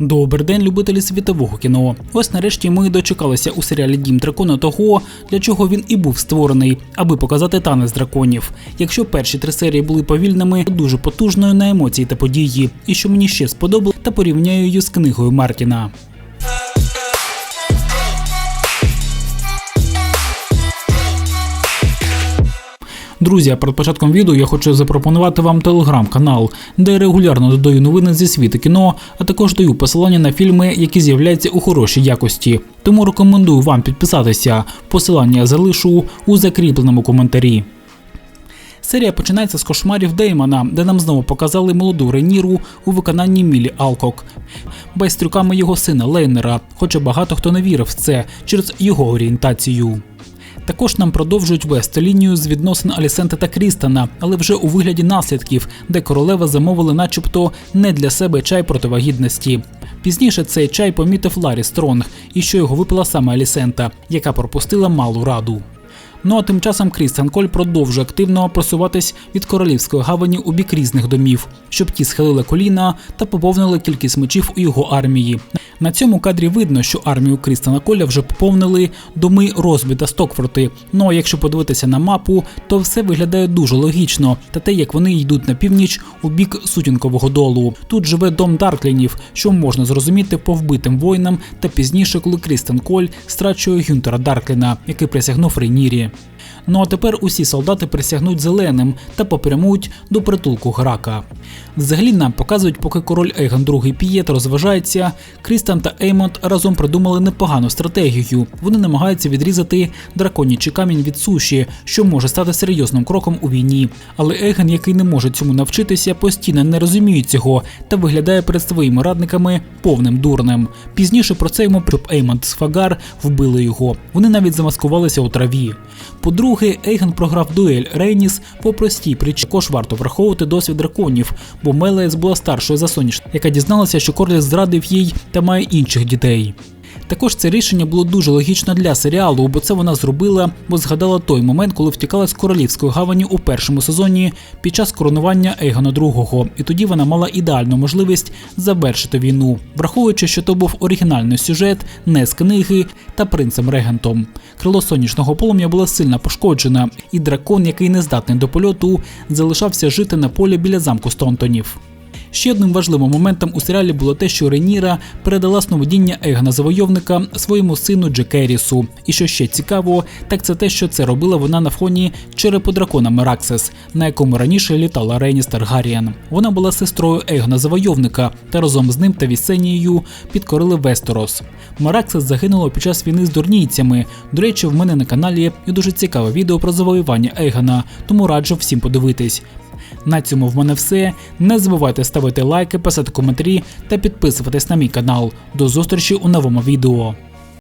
Добрий день, любителі світового кіно. Ось нарешті ми дочекалися у серіалі Дім дракона того, для чого він і був створений, аби показати танець драконів. Якщо перші три серії були повільними, дуже потужною на емоції та події, і що мені ще сподобало, та порівняю її з книгою Мартіна. Друзі, перед початком відео я хочу запропонувати вам телеграм-канал, де я регулярно додаю новини зі світу кіно, а також даю посилання на фільми, які з'являються у хорошій якості. Тому рекомендую вам підписатися. Посилання залишу у закріпленому коментарі. Серія починається з кошмарів Деймона, де нам знову показали молоду Реніру у виконанні Мілі Алкок, байстрюками його сина Лейнера, хоча багато хто не вірив в це через його орієнтацію. Також нам продовжують вести лінію з відносин Алісенти та Крістана, але вже у вигляді наслідків, де королева замовили, начебто, не для себе чай противагідності. Пізніше цей чай помітив Ларі Стронг, і що його випила саме Алісента, яка пропустила малу раду. Ну а тим часом Крістан Коль продовжує активно просуватись від королівської гавані у бік різних домів, щоб ті схилили коліна та поповнили кількість мечів у його армії. На цьому кадрі видно, що армію Крістана Коля вже поповнили доми Розбі та Стокфорти. Ну а якщо подивитися на мапу, то все виглядає дуже логічно, та те, як вони йдуть на північ у бік Сутінкового долу. Тут живе дом Дарклінів, що можна зрозуміти по вбитим воїнам, та пізніше, коли Крістен Коль страчує Гюнтера Даркліна, який присягнув Рейнірі. Ну а тепер усі солдати присягнуть зеленим та попрямують до притулку Грака. Взагалі нам показують, поки король Ейгон II Пієт розважається, Крістан та Еймонд разом придумали непогану стратегію. Вони намагаються відрізати драконячий камінь від суші, що може стати серйозним кроком у війні. Але Ейгон, який не може цьому навчитися, постійно не розуміє цього та виглядає перед своїми радниками повним дурнем. Пізніше про це йому щоб Еймонд з Фагар вбили його. Вони навіть замаскувалися у траві. По-друге, Ейген програв дуель Рейніс по простій причині. Також варто враховувати досвід драконів, бо Мелес була старшою за Соніш, яка дізналася, що Корліс зрадив їй та має інших дітей. Також це рішення було дуже логічно для серіалу, бо це вона зробила, бо згадала той момент, коли втікала з королівської гавані у першому сезоні під час коронування Ейгона II, і тоді вона мала ідеальну можливість завершити війну, враховуючи, що то був оригінальний сюжет, не з книги та принцем регентом. Крило сонячного полум'я було сильно пошкоджене, і дракон, який не здатний до польоту, залишався жити на полі біля замку Стонтонів. Ще одним важливим моментом у серіалі було те, що Реніра передала сновидіння Егона Завойовника своєму сину Джекерісу. І що ще цікаво, так це те, що це робила вона на фоні черепу дракона Мераксес, на якому раніше літала Рейніс Таргарієн. Вона була сестрою Егона Завойовника та разом з ним та Вісенією підкорили Вестерос. Мераксес загинула під час війни з дурнійцями. До речі, в мене на каналі є дуже цікаве відео про завоювання Егона, тому раджу всім подивитись. На цьому в мене все. Не забувайте ставити лайки, писати коментарі та підписуватись на мій канал. До зустрічі у новому відео.